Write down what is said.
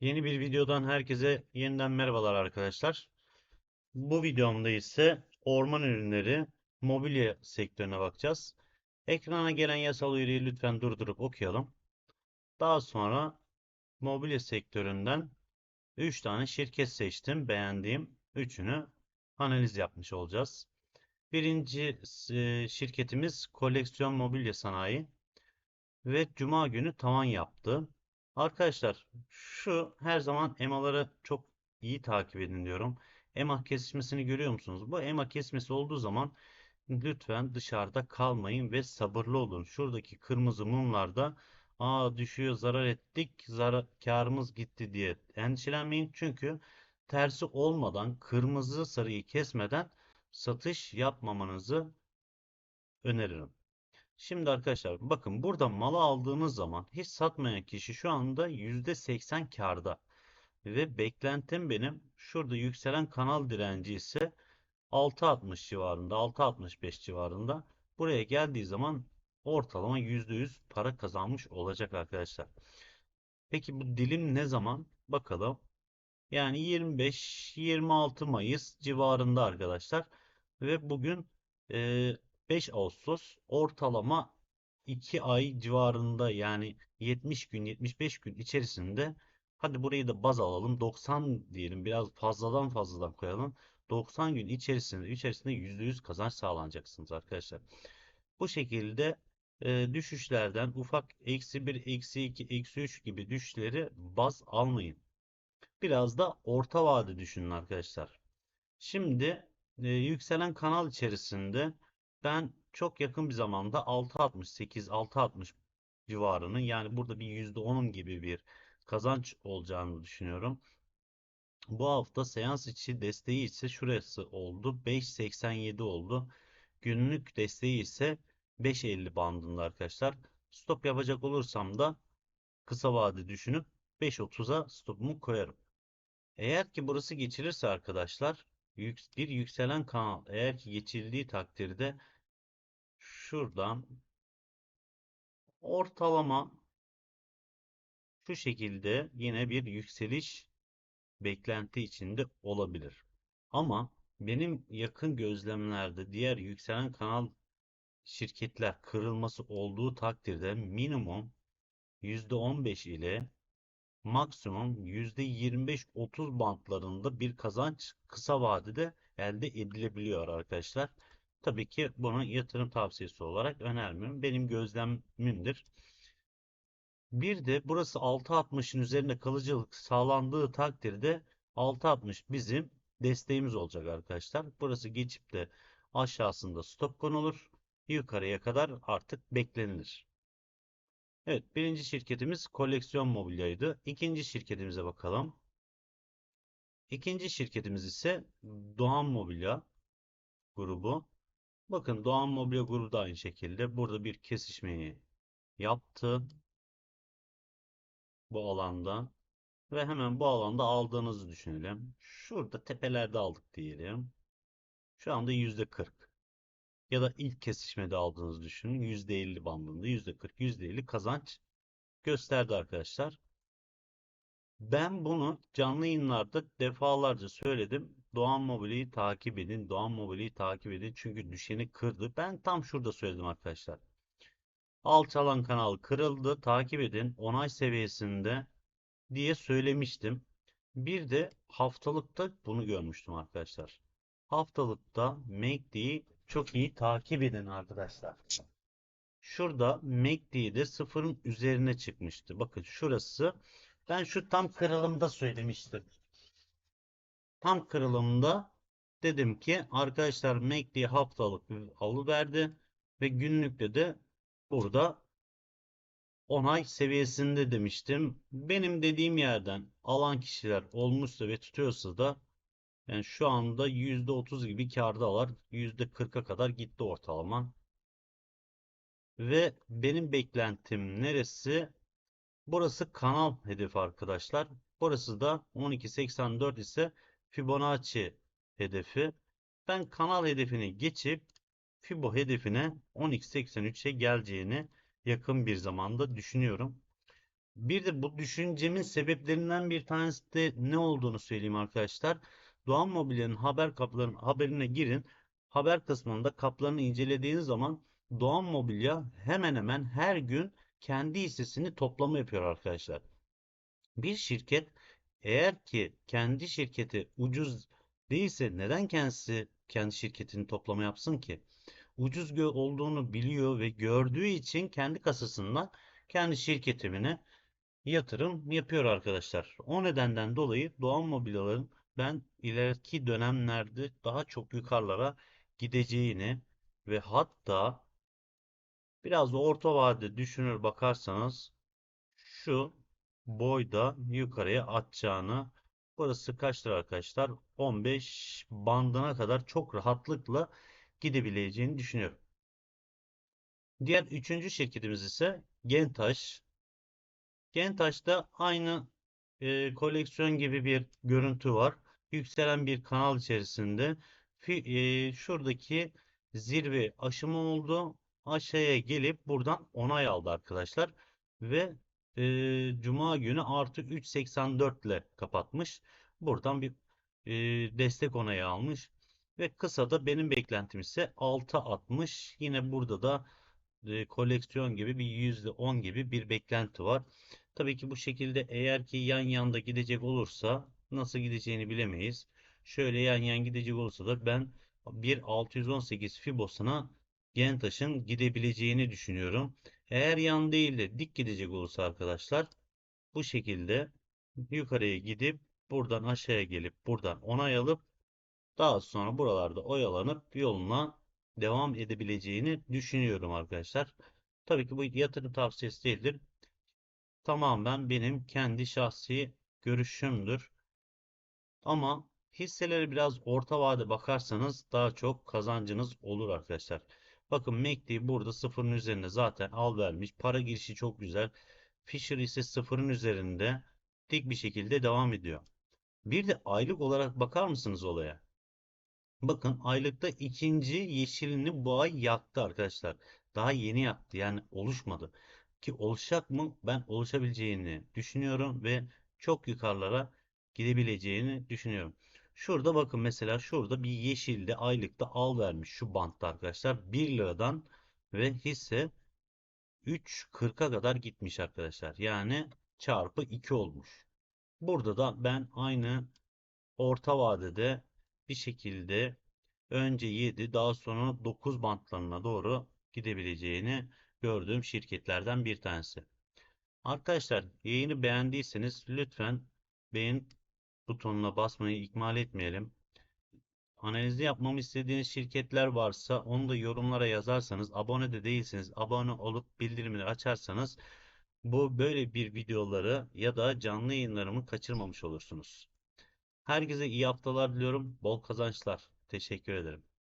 Yeni bir videodan herkese yeniden merhabalar arkadaşlar. Bu videomda ise orman ürünleri mobilya sektörüne bakacağız. Ekrana gelen yasal uyarıyı lütfen durdurup okuyalım. Daha sonra mobilya sektöründen 3 tane şirket seçtim. Beğendiğim 3'ünü analiz yapmış olacağız. Birinci e, şirketimiz Koleksiyon Mobilya Sanayi ve Cuma günü tavan yaptı. Arkadaşlar şu her zaman EMA'ları çok iyi takip edin diyorum. EMA kesişmesini görüyor musunuz? Bu EMA kesmesi olduğu zaman lütfen dışarıda kalmayın ve sabırlı olun. Şuradaki kırmızı mumlarda aa düşüyor zarar ettik zarar karımız gitti diye endişelenmeyin. Çünkü tersi olmadan kırmızı sarıyı kesmeden satış yapmamanızı öneririm. Şimdi arkadaşlar bakın burada malı aldığınız zaman hiç satmayan kişi şu anda %80 karda. Ve beklentim benim şurada yükselen kanal direnci ise 6.60 civarında 6.65 civarında. Buraya geldiği zaman ortalama %100 para kazanmış olacak arkadaşlar. Peki bu dilim ne zaman? Bakalım. Yani 25-26 Mayıs civarında arkadaşlar. Ve bugün 5 Ağustos ortalama 2 ay civarında yani 70 gün 75 gün içerisinde hadi burayı da baz alalım 90 diyelim biraz fazladan fazladan koyalım 90 gün içerisinde içerisinde %100 kazanç sağlanacaksınız arkadaşlar. Bu şekilde e, düşüşlerden ufak eksi 1 eksi 2 eksi 3 gibi düşüşleri baz almayın. Biraz da orta vade düşünün arkadaşlar. Şimdi e, yükselen kanal içerisinde ben çok yakın bir zamanda 6.68 6.60 civarının yani burada bir %10'un gibi bir kazanç olacağını düşünüyorum. Bu hafta seans içi desteği ise şurası oldu. 5.87 oldu. Günlük desteği ise 5.50 bandında arkadaşlar. Stop yapacak olursam da kısa vade düşünüp 5.30'a stopumu koyarım. Eğer ki burası geçilirse arkadaşlar yük- bir yükselen kanal eğer ki geçildiği takdirde şuradan ortalama şu şekilde yine bir yükseliş beklenti içinde olabilir. Ama benim yakın gözlemlerde diğer yükselen kanal şirketler kırılması olduğu takdirde minimum %15 ile maksimum %25-30 bantlarında bir kazanç kısa vadede elde edilebiliyor arkadaşlar. Tabii ki bunu yatırım tavsiyesi olarak önermiyorum. Benim gözlemimdir. Bir de burası 6.60'ın üzerinde kalıcılık sağlandığı takdirde 6.60 bizim desteğimiz olacak arkadaşlar. Burası geçip de aşağısında stop konulur. Yukarıya kadar artık beklenilir. Evet, birinci şirketimiz koleksiyon mobilyaydı. İkinci şirketimize bakalım. İkinci şirketimiz ise Doğan Mobilya grubu. Bakın Doğan Mobilya grubu da aynı şekilde burada bir kesişmeyi yaptı bu alanda ve hemen bu alanda aldığınızı düşünelim. Şurada tepelerde aldık diyelim. Şu anda %40 ya da ilk kesişmede aldığınızı düşünün. %50 bandında %40 %50 kazanç gösterdi arkadaşlar. Ben bunu canlı yayınlarda defalarca söyledim. Doğan Mobilya'yı takip edin. Doğan Mobilya'yı takip edin. Çünkü düşeni kırdı. Ben tam şurada söyledim arkadaşlar. Alçalan kanal kırıldı. Takip edin. Onay seviyesinde diye söylemiştim. Bir de haftalıkta bunu görmüştüm arkadaşlar. Haftalıkta MACD'yi çok iyi takip edin arkadaşlar. Şurada MACD'de sıfırın üzerine çıkmıştı. Bakın şurası. Ben şu tam kırılımda söylemiştim. Tam kırılımda dedim ki arkadaşlar MACD haftalık alıverdi ve günlükte de burada onay seviyesinde demiştim. Benim dediğim yerden alan kişiler olmuşsa ve tutuyorsa da yani şu anda %30 gibi kardalar. %40'a kadar gitti ortalama. Ve benim beklentim neresi? Burası kanal hedefi arkadaşlar. Burası da 12.84 ise Fibonacci hedefi. Ben kanal hedefini geçip Fibo hedefine 12.83'e geleceğini yakın bir zamanda düşünüyorum. Bir de bu düşüncemin sebeplerinden bir tanesi de ne olduğunu söyleyeyim arkadaşlar. Doğan Mobilya'nın haber kaplarının haberine girin. Haber kısmında kaplarını incelediğiniz zaman Doğan Mobilya hemen hemen her gün kendi hissesini toplama yapıyor arkadaşlar. Bir şirket eğer ki kendi şirketi ucuz değilse neden kendisi kendi şirketini toplama yapsın ki? Ucuz olduğunu biliyor ve gördüğü için kendi kasasından kendi şirketimine yatırım yapıyor arkadaşlar. O nedenden dolayı Doğan Mobilyaların ben ileriki dönemlerde daha çok yukarılara gideceğini ve hatta biraz da orta vadede düşünür bakarsanız şu boyda yukarıya atacağını burası kaçtır arkadaşlar? 15 bandına kadar çok rahatlıkla gidebileceğini düşünüyorum. Diğer üçüncü şirketimiz ise Gentaş. Gentaş'ta aynı e, koleksiyon gibi bir görüntü var. Yükselen bir kanal içerisinde e, şuradaki zirve aşımı oldu. Aşağıya gelip buradan onay aldı arkadaşlar. Ve e, Cuma günü artı 3.84 ile kapatmış. Buradan bir e, destek onayı almış. Ve kısada benim beklentim ise 6.60. Yine burada da e, koleksiyon gibi bir %10 gibi bir beklenti var. Tabii ki bu şekilde eğer ki yan yanda gidecek olursa nasıl gideceğini bilemeyiz. Şöyle yan yan gidecek olursa da ben 1.618 Fibos'una Gentaş'ın gidebileceğini düşünüyorum. Eğer yan değil de dik gidecek olursa arkadaşlar bu şekilde yukarıya gidip buradan aşağıya gelip buradan onay alıp daha sonra buralarda oyalanıp yoluna devam edebileceğini düşünüyorum arkadaşlar. Tabii ki bu yatırım tavsiyesi değildir. Tamamen benim kendi şahsi görüşümdür. Ama hisseleri biraz orta vade bakarsanız daha çok kazancınız olur arkadaşlar. Bakın MACD burada sıfırın üzerinde zaten al vermiş. Para girişi çok güzel. Fisher ise sıfırın üzerinde dik bir şekilde devam ediyor. Bir de aylık olarak bakar mısınız olaya? Bakın aylıkta ikinci yeşilini bu ay yaktı arkadaşlar. Daha yeni yaktı yani oluşmadı. Ki olacak mı? Ben oluşabileceğini düşünüyorum ve çok yukarılara gidebileceğini düşünüyorum. Şurada bakın mesela şurada bir yeşilde aylıkta al vermiş şu bantta arkadaşlar 1 liradan ve hisse 3.40'a kadar gitmiş arkadaşlar. Yani çarpı 2 olmuş. Burada da ben aynı orta vadede bir şekilde önce 7 daha sonra 9 bantlarına doğru gidebileceğini gördüğüm şirketlerden bir tanesi. Arkadaşlar yayını beğendiyseniz lütfen beğen butonuna basmayı ihmal etmeyelim. Analizi yapmamı istediğiniz şirketler varsa onu da yorumlara yazarsanız abone de değilseniz abone olup bildirimleri açarsanız bu böyle bir videoları ya da canlı yayınlarımı kaçırmamış olursunuz. Herkese iyi haftalar diliyorum. Bol kazançlar. Teşekkür ederim.